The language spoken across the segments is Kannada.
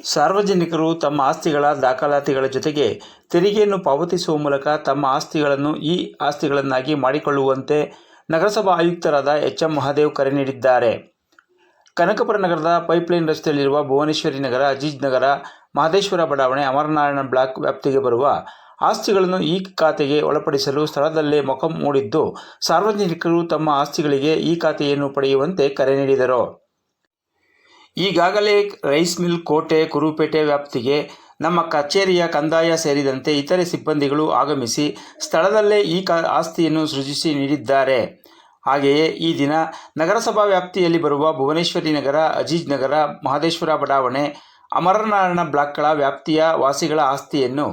ಸಾರ್ವಜನಿಕರು ತಮ್ಮ ಆಸ್ತಿಗಳ ದಾಖಲಾತಿಗಳ ಜೊತೆಗೆ ತೆರಿಗೆಯನ್ನು ಪಾವತಿಸುವ ಮೂಲಕ ತಮ್ಮ ಆಸ್ತಿಗಳನ್ನು ಈ ಆಸ್ತಿಗಳನ್ನಾಗಿ ಮಾಡಿಕೊಳ್ಳುವಂತೆ ನಗರಸಭಾ ಆಯುಕ್ತರಾದ ಎಚ್ ಎಂ ಮಹಾದೇವ್ ಕರೆ ನೀಡಿದ್ದಾರೆ. ಕನಕಪುರ ನಗರದ ಪೈಪ್ಲೈನ್ ರಸ್ತೆಯಲ್ಲಿರುವ ಭುವನೇಶ್ವರಿ ನಗರ, ಅಜೀಜ್ ನಗರ, ಮಹದೇಶ್ವರ ಬಡಾವಣೆ, ಅಮರನಾರಾಯಣ ಬ್ಲಾಕ್ ವ್ಯಾಪ್ತಿಗೆ ಬರುವ ಆಸ್ತಿಗಳನ್ನು ಈ ಖಾತೆಗೆ ಒಳಪಡಿಸಲು ಸ್ಥಳದಲ್ಲೇ ಮೊಕ ಮೂಡಿದ್ದು, ಸಾರ್ವಜನಿಕರು ತಮ್ಮ ಆಸ್ತಿಗಳಿಗೆ ಈ ಖಾತೆಯನ್ನು ಪಡೆಯುವಂತೆ ಕರೆ ನೀಡಿದರು. ಈಗಾಗಲೇ ರೈಸ್ ಮಿಲ್ ಕೋಟೆ, ಕುರುಪೇಟೆ ವ್ಯಾಪ್ತಿಗೆ ನಮ್ಮ ಕಚೇರಿಯ ಕಂದಾಯ ಸೇರಿದಂತೆ ಇತರೆ ಸಿಬ್ಬಂದಿಗಳು ಆಗಮಿಸಿ ಸ್ಥಳದಲ್ಲೇ ಈ ಕಾ, ಆಸ್ತಿಯನ್ನು ಸೃಜಿಸಿ ನೀಡಿದ್ದಾರೆ. ಹಾಗೆಯೇ ಈ ದಿನ ನಗರಸಭಾ ವ್ಯಾಪ್ತಿಯಲ್ಲಿ ಬರುವ ಭುವನೇಶ್ವರಿ ನಗರ, ಅಜೀಜ್ ನಗರ, ಮಹದೇಶ್ವರ ಬಡಾವಣೆ, ಅಮರನಾರಾಯಣ ಬ್ಲಾಕ್ಗಳ ವ್ಯಾಪ್ತಿಯ ವಾಸಿಗಳ ಆಸ್ತಿಯನ್ನು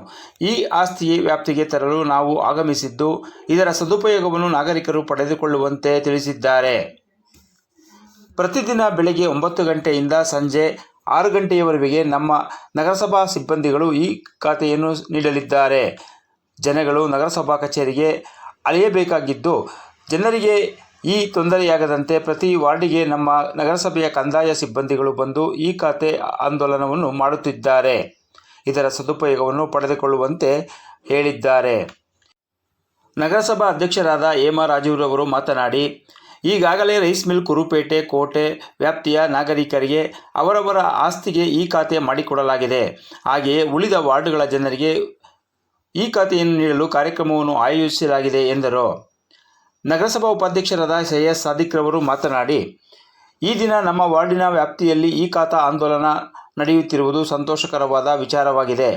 ಈ ಆಸ್ತಿ ವ್ಯಾಪ್ತಿಗೆ ತರಲು ನಾವು ಆಗಮಿಸಿದ್ದು, ಇದರ ಸದುಪಯೋಗವನ್ನು ನಾಗರಿಕರು ಪಡೆದುಕೊಳ್ಳುವಂತೆ ತಿಳಿಸಿದ್ದಾರೆ. ಪ್ರತಿದಿನ ಬೆಳಗ್ಗೆ ಒಂಬತ್ತು ಗಂಟೆಯಿಂದ ಸಂಜೆ ಆರು ಗಂಟೆಯವರೆಗೆ ನಮ್ಮ ನಗರಸಭಾ ಸಿಬ್ಬಂದಿಗಳು ಈ ಖಾತೆಯನ್ನು ನೀಡಲಿದ್ದಾರೆ. ಜನಗಳು ನಗರಸಭಾ ಕಚೇರಿಗೆ ಅಳೆಯಬೇಕಾಗಿದ್ದು ಜನರಿಗೆ ಈ ತೊಂದರೆಯಾಗದಂತೆ ಪ್ರತಿ ವಾರ್ಡಿಗೆ ನಮ್ಮ ನಗರಸಭೆಯ ಕಂದಾಯ ಸಿಬ್ಬಂದಿಗಳು ಬಂದು ಈ ಖಾತೆ ಆಂದೋಲನವನ್ನು ಮಾಡುತ್ತಿದ್ದಾರೆ. ಇದರ ಸದುಪಯೋಗವನ್ನು ಪಡೆದುಕೊಳ್ಳುವಂತೆ ಹೇಳಿದ್ದಾರೆ. ನಗರಸಭಾ ಅಧ್ಯಕ್ಷರಾದ ಹೇಮಾ ರಾಜೀವ್ರವರು ಮಾತನಾಡಿ ಈಗಾಗಲೇ ರೈಸ್ ಮಿಲ್, ಕುರುಪೇಟೆ, ಕೋಟೆ ವ್ಯಾಪ್ತಿಯ ನಾಗರಿಕರಿಗೆ ಅವರವರ ಆಸ್ತಿಗೆ ಈ ಖಾತೆ ಮಾಡಿಕೊಡಲಾಗಿದೆ. ಹಾಗೆಯೇ ಉಳಿದ ವಾರ್ಡ್ಗಳ ಜನರಿಗೆ ಈ ಖಾತೆಯನ್ನು ನೀಡಲು ಕಾರ್ಯಕ್ರಮವನ್ನು ಆಯೋಜಿಸಲಾಗಿದೆ ಎಂದರು. ನಗರಸಭಾ ಉಪಾಧ್ಯಕ್ಷರಾದ ಸೈಯದ್ ಸಾದಿಕ್ ರವರು ಮಾತನಾಡಿ, ಈ ದಿನ ನಮ್ಮ ವಾರ್ಡಿನ ವ್ಯಾಪ್ತಿಯಲ್ಲಿ ಈ ಖಾತಾ ಆಂದೋಲನ ನಡೆಯುತ್ತಿರುವುದು ಸಂತೋಷಕರವಾದ ವಿಚಾರವಾಗಿದೆ.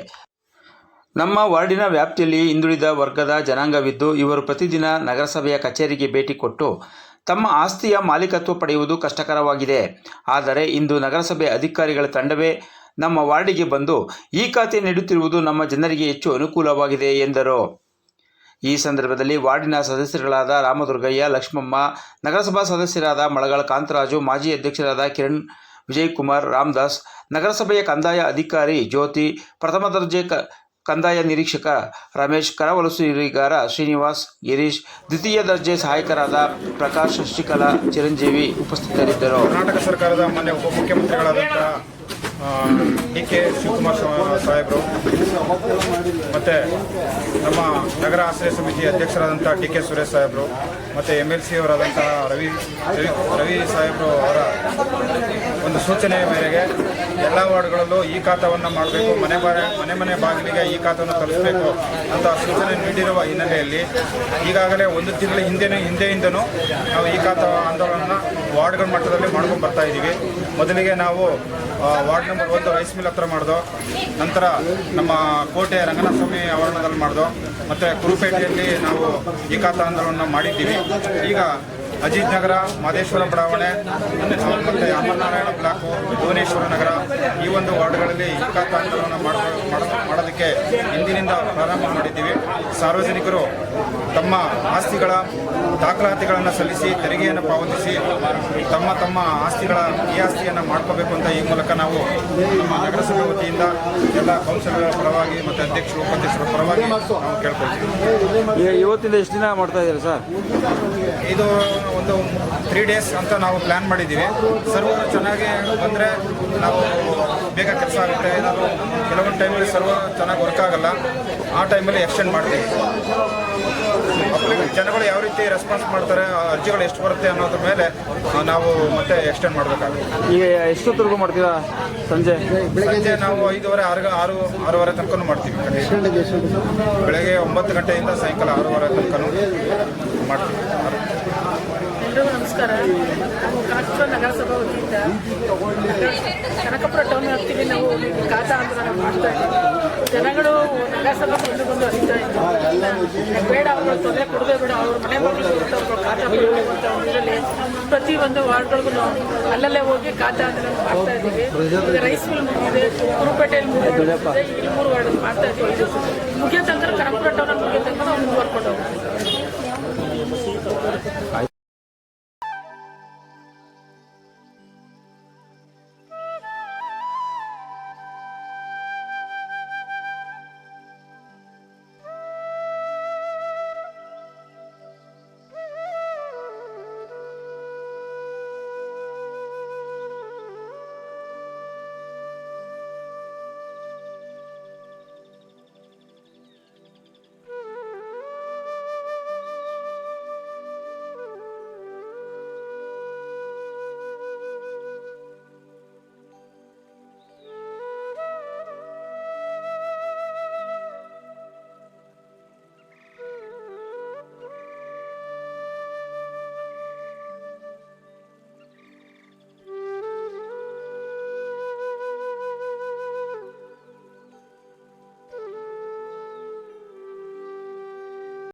ನಮ್ಮ ವಾರ್ಡಿನ ವ್ಯಾಪ್ತಿಯಲ್ಲಿ ಹಿಂದುಳಿದ ವರ್ಗದ ಜನಾಂಗವಿದ್ದು ಇವರು ಪ್ರತಿದಿನ ನಗರಸಭೆಯ ಕಚೇರಿಗೆ ಭೇಟಿ ಕೊಟ್ಟು ತಮ್ಮ ಆಸ್ತಿಯ ಮಾಲೀಕತ್ವ ಪಡೆಯುವುದು ಕಷ್ಟಕರವಾಗಿದೆ. ಆದರೆ ಇಂದು ನಗರಸಭೆ ಅಧಿಕಾರಿಗಳ ತಂಡವೇ ನಮ್ಮ ವಾರ್ಡಿಗೆ ಬಂದು ಈ ಖಾತೆ ನೀಡುತ್ತಿರುವುದು ನಮ್ಮ ಜನರಿಗೆ ಹೆಚ್ಚು ಅನುಕೂಲವಾಗಿದೆ ಎಂದರು. ಈ ಸಂದರ್ಭದಲ್ಲಿ ವಾರ್ಡಿನ ಸದಸ್ಯರುಗಳಾದ ರಾಮದುರ್ಗಯ್ಯ, ಲಕ್ಷ್ಮಮ್ಮ, ನಗರಸಭಾ ಸದಸ್ಯರಾದ ಮಳಗಾಳ ಕಾಂತರಾಜು, ಮಾಜಿ ಅಧ್ಯಕ್ಷರಾದ ಕಿರಣ್ ವಿಜಯಕುಮಾರ್, ರಾಮದಾಸ್, ನಗರಸಭೆಯ ಕಂದಾಯ ಅಧಿಕಾರಿ ಜ್ಯೋತಿ, ಪ್ರಥಮ ದರ್ಜೆ ಕ ಕಂದಾಯ ನಿರೀಕ್ಷಕ ರಮೇಶ್ ಕರವಲಸುಗಾರ ಶ್ರೀನಿವಾಸ್, ಗಿರೀಶ್, ದ್ವಿತೀಯ ದರ್ಜೆ ಸಹಾಯಕರಾದ ಪ್ರಕಾಶ್, ಶಶಿಕಲಾ, ಚಿರಂಜೀವಿ ಉಪಸ್ಥಿತರಿದ್ದರು. ಕರ್ನಾಟಕ ಸರ್ಕಾರದ ಮಾನ್ಯ ಉಪಮುಖ್ಯಮಂತ್ರಿಗಳಾದಂಥ ಡಿ ಕೆ ಶಿವಕುಮಾರ್ ಸಾಹೇಬರು, ಮತ್ತು ನಮ್ಮ ನಗರ ಆಶ್ರಯ ಸಮಿತಿ ಅಧ್ಯಕ್ಷರಾದಂಥ ಡಿ ಕೆ ಸುರೇಶ್ ಸಾಹೇಬರು ಮತ್ತು ಎಂ ಎಲ್ ಸಿ ಅವರಾದಂತಹ ರವಿ ರವಿ ರವಿ ಸಾಹೇಬರು ಅವರ ಒಂದು ಸೂಚನೆಯ ಮೇರೆಗೆ ಎಲ್ಲ ವಾರ್ಡ್ಗಳಲ್ಲೂ ಈ ಖಾತವನ್ನು ಮಾಡಬೇಕು, ಮನೆ ಮನೆ ಮನೆ ಮನೆ ಬಾಗಿಲಿಗೆ ಈ ಖಾತವನ್ನು ತಲುಪಬೇಕು ಅಂತ ಸೂಚನೆ ನೀಡಿರುವ ಹಿನ್ನೆಲೆಯಲ್ಲಿ ಈಗಾಗಲೇ ಒಂದು ತಿಂಗಳ ಹಿಂದೆನೇ, ಹಿಂದೆಯಿಂದನೂ ನಾವು ಈ ಖಾತ ಆಂದೋಲನ ವಾರ್ಡ್ಗಳ ಮಟ್ಟದಲ್ಲಿ ಮಾಡ್ಕೊಂಡು ಬರ್ತಾ ಇದ್ದೀವಿ. ಮೊದಲಿಗೆ ನಾವು ವಾರ್ಡ್ ನಂಬರ್ ಒಂದು ರೈಸ್ ಮಿಲ್ ಹತ್ರ ಮಾಡ್ದೋ, ನಂತರ ನಮ್ಮ ಕೋಟೆ ರಂಗನಾಥ ಸ್ವಾಮಿ ಆವರಣದಲ್ಲಿ ಮಾಡ್ದೋ, ಮತ್ತು ಕುರುಪೇಟೆಯಲ್ಲಿ ನಾವು ಈ ಖಾತ ಆಂದೋಲನ ಮಾಡಿದ್ದೀವಿ. ಈಗ ಅಜಿತ್ ನಗರ ಮಾದೇಶ್ವರ ಬಡಾವಣೆ ಮತ್ತು ಅಮರನಾರಾಯಣ ಬ್ಲಾಕು ಭುವನೇಶ್ವರ ನಗರ ಈ ಒಂದು ವಾರ್ಡ್ಗಳಲ್ಲಿ ಮಾಡ- ಮಾಡೋದಕ್ಕೆ ಇಂದಿನಿಂದ ಪ್ರಾರಂಭ ಮಾಡಿದ್ದೀವಿ. ಸಾರ್ವಜನಿಕರು ತಮ್ಮ ಆಸ್ತಿಗಳ ದಾಖಲಾತಿಗಳನ್ನು ಸಲ್ಲಿಸಿ ತೆರಿಗೆಯನ್ನು ಪಾವತಿಸಿ ತಮ್ಮ ತಮ್ಮ ಆಸ್ತಿಗಳ ಈ ಆಸ್ತಿಯನ್ನು ಮಾಡ್ಕೋಬೇಕು ಅಂತ ಈ ಮೂಲಕ ನಾವು ನಮ್ಮ ನಗರಸಭೆ ವತಿಯಿಂದ ಎಲ್ಲ ಕೌನ್ಸಿಲರ್ಗಳ ಪರವಾಗಿ ಮತ್ತು ಅಧ್ಯಕ್ಷರು ಉಪಾಧ್ಯಕ್ಷರ ಪರವಾಗಿ ನಾವು ಕೇಳ್ಕೊಳ್ತೀವಿ. ಇವತ್ತಿಂದ ಎಷ್ಟು ದಿನ ಮಾಡ್ತಾ ಇದ್ದೀರಾ ಸರ್? ಇದು ಒಂದು ತ್ರೀ ಡೇಸ್ ಅಂತ ನಾವು ಪ್ಲ್ಯಾನ್ ಮಾಡಿದ್ದೀವಿ. ಸರ್ವರ್ ಚೆನ್ನಾಗಿ ಬಂದರೆ ನಾವು ಬೇಗ ಕೆಲಸ ಆಗುತ್ತೆ. ಏನಾದರೂ ಕೆಲವೊಂದು ಟೈಮಲ್ಲಿ ಸರ್ವರ್ ಚೆನ್ನಾಗಿ ವರ್ಕ್ ಆಗಲ್ಲ. ಆ ಟೈಮಲ್ಲಿ ಎಕ್ಸ್ಟೆಂಡ್ ಮಾಡ್ತೀವಿ. ಜನಗಳು ಯಾವ ರೀತಿ ರೆಸ್ಪಾನ್ಸ್ ಮಾಡ್ತಾರೆ ಆ ಅರ್ಜಿಗಳು ಎಷ್ಟು ಬರುತ್ತೆ ಅನ್ನೋದ್ರ ಮೇಲೆ ನಾವು ಮತ್ತೆ ಎಕ್ಸ್ಟೆಂಡ್ ಮಾಡಬೇಕಾಗುತ್ತೆ. ಈಗ ಎಷ್ಟೊತ್ತರೆಗೂ ಮಾಡ್ತೀರಾ ಸಂಜೆ? ಸಂಜೆ ನಾವು ಐದುವರೆ ಆರು ಆರು ಆರೂವರೆ ತನಕ ಮಾಡ್ತೀವಿ. ಬೆಳಗ್ಗೆ ಒಂಬತ್ತು ಗಂಟೆಯಿಂದ ಸಾಯಂಕಾಲ ಆರೂವರೆ ತನಕ ಮಾಡ್ತೀವಿ. ನಮಸ್ಕಾರ. ನಾವು ಕಾಕಪುರ ನಗರಸಭಾ ವತಿಯಿಂದ ಕನಕಪುರ ಟೌನ್ ಆಗ್ತೀವಿ ನಾವು ಕಾತಾ ಅಂತ ನಾವು ಮಾಡ್ತಾ ಇದ್ದೀವಿ. ಜನಗಳು ನಗರಸಭಾ ಬಂದು ಬಂದು ಹರಿತಾ ಇದ್ದಾರೆ ಬೇಡ ಅವರು ತೊಂದರೆ ಕೊಡದೆ ಬೇಡ, ಅವ್ರ ಮನೆ ಮಕ್ಕಳು ಅವ್ರ ಅಂತ ಇದರಲ್ಲಿ ಪ್ರತಿ ಒಂದು ವಾರ್ಡ್ಗಳಿಗೂ ಅಲ್ಲಲ್ಲೇ ಹೋಗಿ ಖಾತಾ ನಾವು ಮಾಡ್ತಾ ಇದ್ದೀವಿ. ರೈಸ್ ಮಿಲ್ ಮುಗಿದಿದೆ ಕುರುಪೇಟೆಯಲ್ಲಿ ಮೂರು ಇಲ್ಲಿ ಮೂರು ವಾರ್ಡ್ ಮಾಡ್ತಾ ಇದ್ದೀವಿ. ಮುಗಿಯೋ ತನಕ ಕನಕಪುರ ಟೌನಲ್ಲಿ ಮುಗಿಯೋ ತನಕ ನಾವು ಮುಂದುವರ್ಕೊಂಡು ಹೋಗ್ತೀವಿ